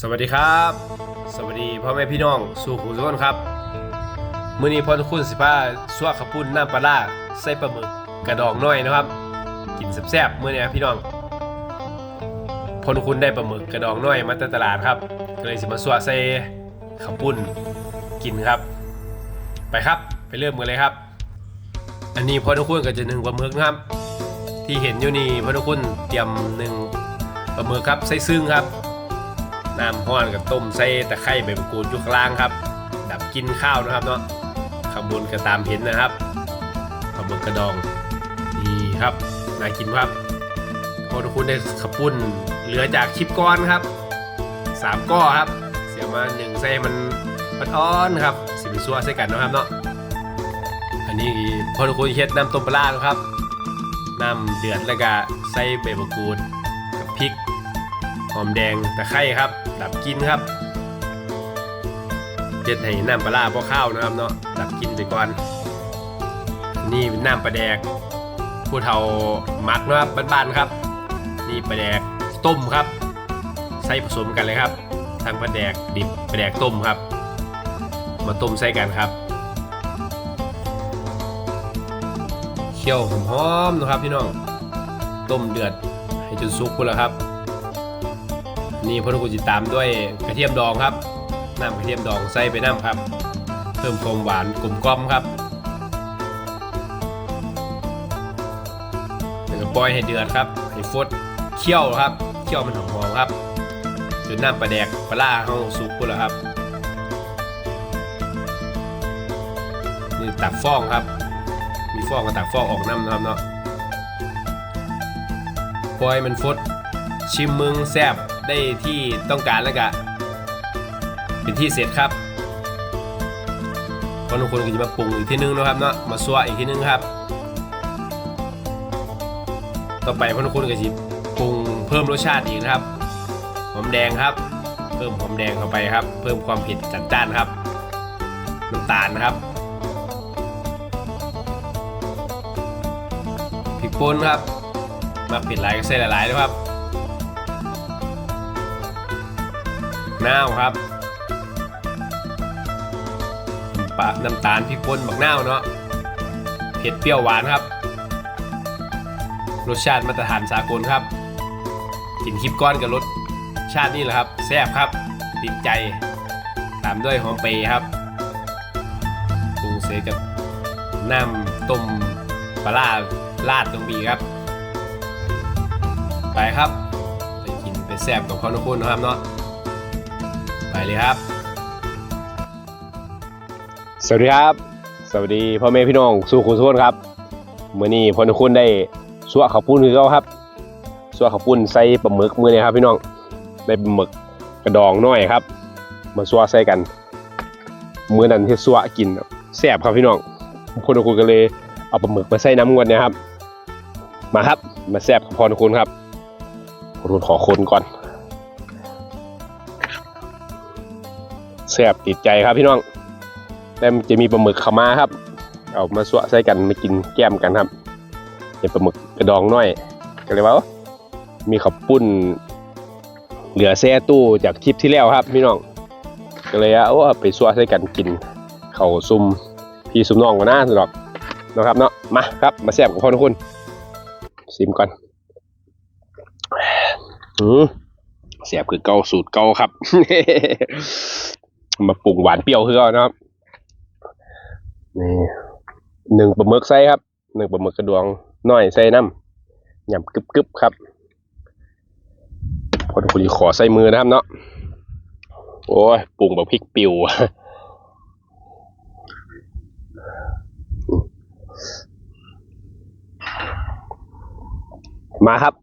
สวัสดีครับ สวัสดีพ่อแม่พี่น้องสู่หูทุกคนครับมื้อนี้พ่อทุกคนสิพาสั่วข้าวปุ้นน้ำปลาร้าใส่ปลาหมึกกระดองน้อยนะครับ กินแซ่บๆมื้อนี้พี่น้องพ่อทุกคนได้ปลาหมึกกระดองน้อยมาจากตลาดครับก็เลยสิมาสั่วใส่ขปุ้นกินครับ ไปครับไปเริ่มกันเลยครับ อันนี้พ่อทุกคนก็จะหนึ่งปลาหมึกนะครับ ที่เห็นอยู่นี่พ่อทุกคนเตรียมหนึ่งปลาหมึกครับใส่ซึ่งครับ น้ำห้อนกับต้มใส่ตะไคร้ใบมะกรูดยู่ข้างล่างครับ ดับกินข้าวนะครับเนาะข้างบนก็ตามเห็นนะครับปลาหมึกกระดองนี่ครับน่ากินครับพอทุกคนได้ขับปุ้นเหลือจากคลิปก้อนครับสามก้อครับ เสียมาหนึ่งใส่มันมันอ่อนครับสิบซัวใส่กันนะครับเนาะอันนี้พอทุกคนเฮ็ดน้ำต้มปลาร้านะครับน้ำเดือดแล้วก็ใส่ใบมะกรูดกับพริก หอมแดงตะไคร้ครับ ดับกลินครับเจ็ดให้น้ำปลาร้าพอข้าวนะครับเนาะดับกลินไปก่อน นี่เป็นน้ำปลาแดก ผู้เฒ่ามักนะครับบ้านๆครับ นี่ปลาแดกต้มครับ ใส่ผสมกันเลยครับ ทั้งปลาแดกดิบปลาแดกต้มครับ มาต้มใส่กันครับเคี่ยวหอมๆนะครับพี่น้อง ต้มเดือดให้จนสุกพุ่นแล้วครับ นี่พอทุกคนติดตามด้วยกระเทียมดองครับน้ำกระเทียมดองใส่ไปน้ำครับ เพิ่มความหวานกลมกล่อมครับปล่อยให้เดือดครับให้ฟดเคี่ยวครับเคี่ยวมันหอมๆครับจนน้ำปลาแดกปลาล่าเข้าสุกพุ่นแล้วครับนี่ตักฟองครับ มีฟองกับตักฟองออกน้ำนะครับเนาะปล่อยมันฟดชิมมึงแซ่บ ได้ที่ต้องการแล้วก็เป็นที่เสร็จครับคนทุกคนก็จะมาปรุงอีกทีนึงนะครับเนาะมาซัวอีกทีนึงครับ ต่อไปคนทุกคนก็จะปรุงเพิ่มรสชาติอีกนะครับหอมแดงครับ เพิ่มหอมแดงเข้าไปครับ เพิ่มความเผ็ดจัดจ้านครับน้ำตาลนะครับพริกป่นครับมาเผ็ดหลายก็ใส่หลายๆนะครับ น้าวครับปะน้ำตาลพริกป่นบักน้าวเนาะเผ็ดเปรี้ยวหวานครับ รสชาติมาตรฐานสากลครับกินคลิปก้อนกับรสชาตินี่แหละครับแซ่บครับติดใจตามด้วยหอมเปรย์ครับปรุงเสร็จกับน้ำต้มปลาร้าราดตรงบีครับ ไปครับ ไปกินไปแซ่บกับข้าวนุ่นนะครับเนาะ ไปเลยครับ สวัสดีครับ สวัสดีพ่อแม่พี่น้องสู่คุณทุกคนครับมื้อนี้พ่อทุกคนได้สัวข้าวปุ้นคือเขาครับสัวข้าวปุ้นใส่ปลาหมึกมื้อนี้ครับพี่น้องได้ปลาหมึกกระดองน้อยครับ มาสัวใส่กันมื้อนั้นที่สัวกินแซ่บครับพี่น้องพ่อทุกคนก็เลยเอาปลาหมึกมาใส่น้ำงวดเนะครับ มาครับมาแซ่บกับพ่อทุกคนครับพ่อทุกคนขอคนก่อน แซ่บติดใจครับพี่น้องแต่จะมีปลาหมึกเข้ามาครับ เอามาสวะใส่กันมากินแก้มกันครับเป็นปลาหมึกกระดองน้อยก็เลยว่ามีขับปุ้น เหลือแซ่ตู้จากคลิปที่แล้วครับ พี่น้องก็เลยเอาไปสวะใส่กันกินเข่าซุ่มพี่ซุ่มน้องกันนะสนอกนะครับเนาะมาครับมาแซ่บกับพ่อทุกคนซิมก่อนอืมเสียบคือเกาสูตรเกาครับ มาปรุงหวานเปรี้ยวคือเอนะครับนี่หนึ่งปลาหมึกใส่ครับหนึ่งปลาหมึกกระดวงน้อยใส่น้ำหยำกึบกึบครับพอทุกคนขอใส่มือนะครับเนาะโอ้ยปรุงแบบพริกปิวมาครับ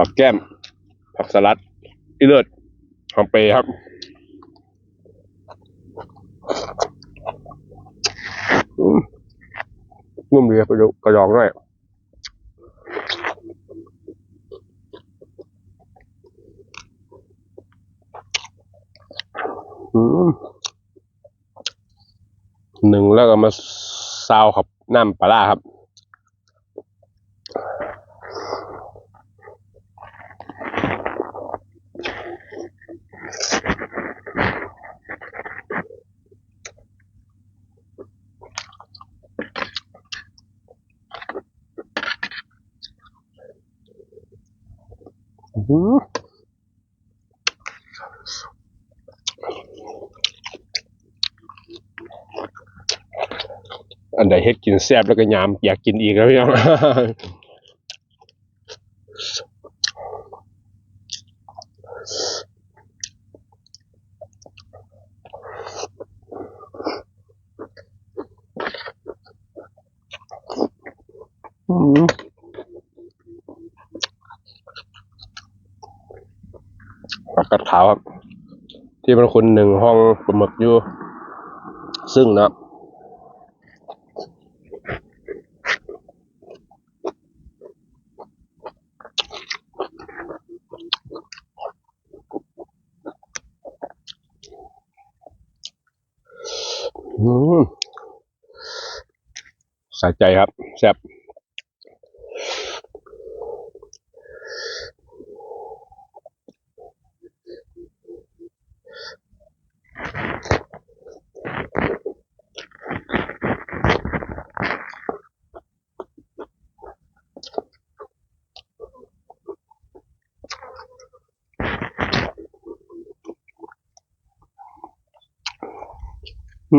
ผักแก้ม ผักสลัดอีเลิศหอมเปรย์ครับนุ่มดีกระดูกระดองด้วยอืมหนึ่งแล้วก็มาซาวครับน้ำปลาครับ อันใดเฮ็ดกินแซ่บแล้วก็ยามอยากกินอีกแล้วพี่น้อง ขาวครับ ที่เป็นคนหนึ่งห้องปลาหมึกอยู่ ซึ่งนะอืมสะใจครับแซ่บ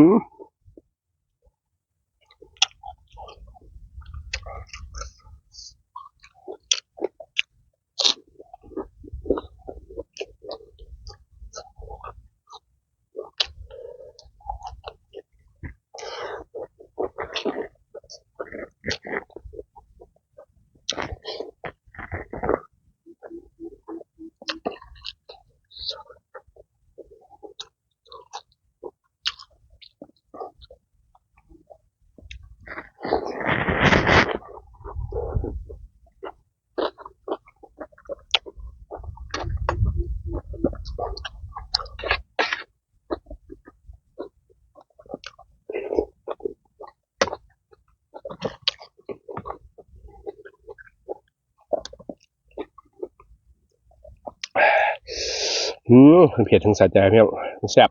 হুম อืมอืมเผ็ดถึงสะใจพี่น้องแซ่บ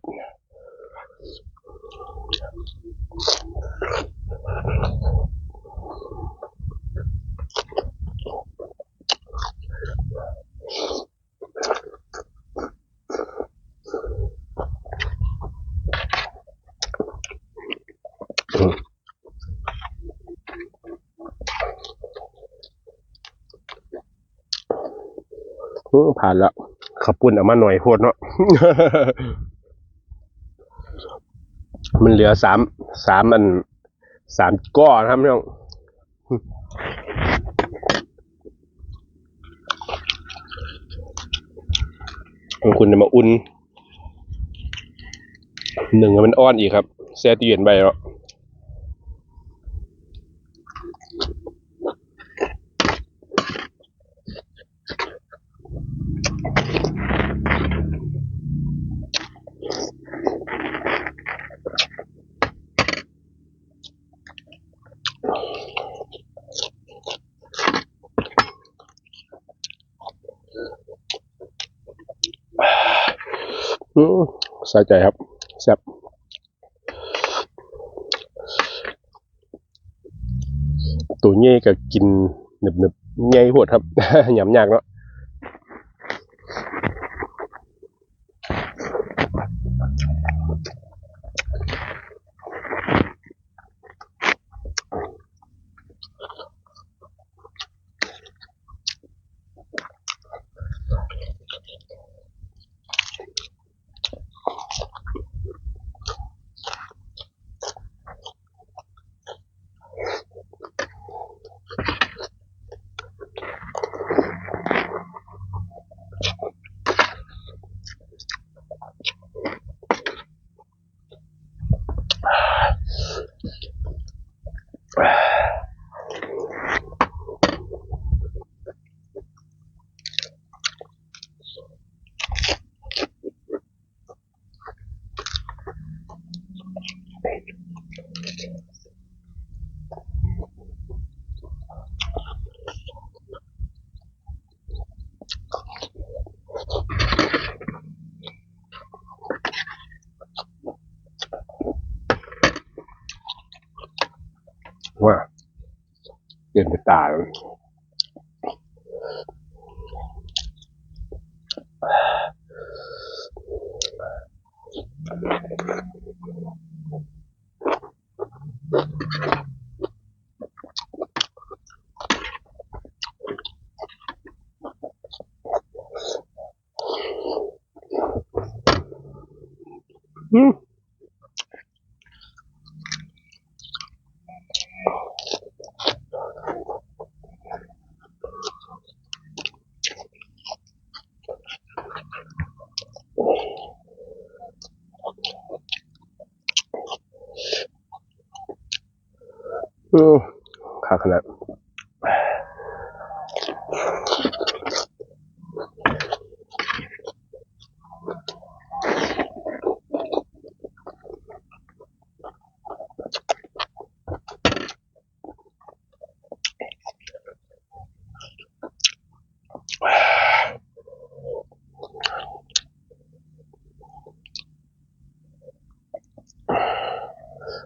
ผ่านแล้ว ขับปุ่นเอามาหน่อยโคตรเนาะมันเหลือสามสามอันสามก้อนะครับพี่น้องของคุณจะมาอุ่นหนึ่งมันอ้อนอีกครับแช่ตู้เย็นไปแล้ว อืม สาใจครับ แซ่บตัวเงี้ยก็กินหนึบหนึบๆเงี้ยโหดครับหยำยากเนาะ ว่าเปลี่ยนไปตาย อืมขาขนาด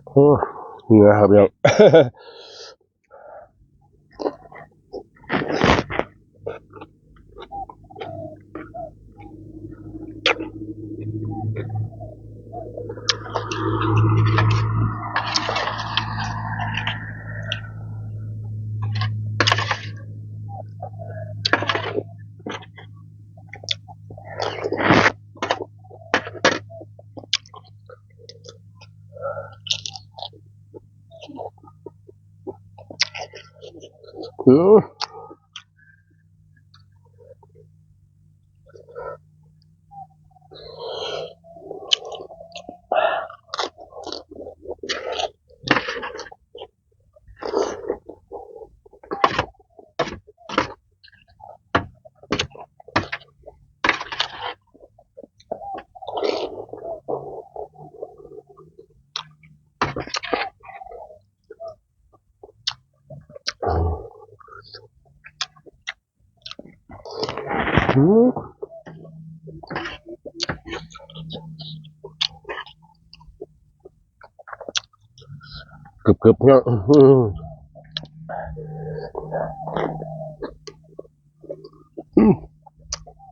โอ้เหงื่อครับยัง ハハハ。 อื กรึบกรึบเนี่ยอืมอืม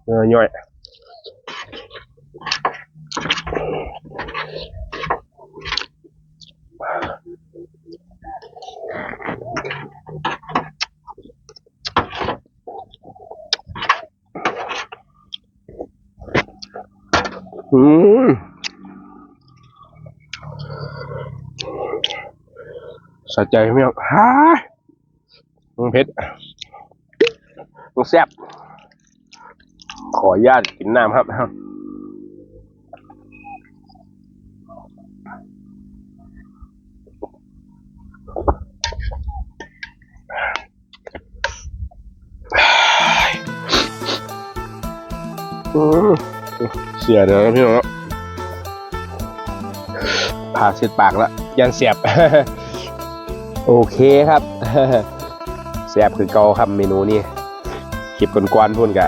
เนื้อย่อยอืม สะใจไหมครับฮ่ามึงเพชรมึงแซ่บขออนุญาตกินน้ำครับอืมเสียเดี๋ยวพี่น้องผ่าเสร็จปากแล้วยันเสียบ โอเคครับแซ่บคือเกาครับเมนูนี้คลิปกวนๆพุ่นกะ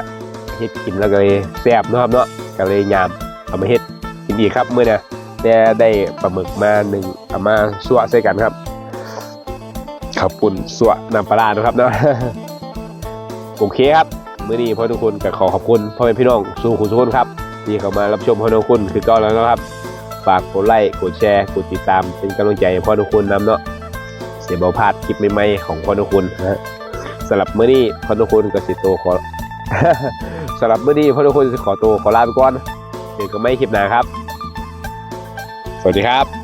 เฮ็ดกินแล้วก็เลยแซ่บเนาะครับเนาะก็เลยยามเอามาเฮ็ดกินอีกครับเมื้อนี่ยแต่ได้ปลาหมึกมาหนึ่งเอามาส่วใส่กันครับข้าวปุ่นสั่วน้ำปลาร้าเนะครับเนาะโอเคครับเมื่อนี้พ่อทุกคนก็ขอขอบคุณพ่อแม่พี่น้องสู่คุณทุกคนครับที่เข้ามารับชมพ่อทุกคนคือก็แล้วนะครับ ฝากกดไลค์กดแชร์กดติดตามเป็นกำลังใจให้พ่อทุกคนนำเนาะ เสียเบาพลาดคลิปใหม่ๆของพ่อทุกคนนะฮะสำหรับมื่อนี้พ่อทุกคนก็สิโตวขอสำหรับมื่อนี้พ่อทุกคนสิขอตัวขอลาไปก่อนเจอกันไม่คลิปหน้าครับ สวัสดีครับ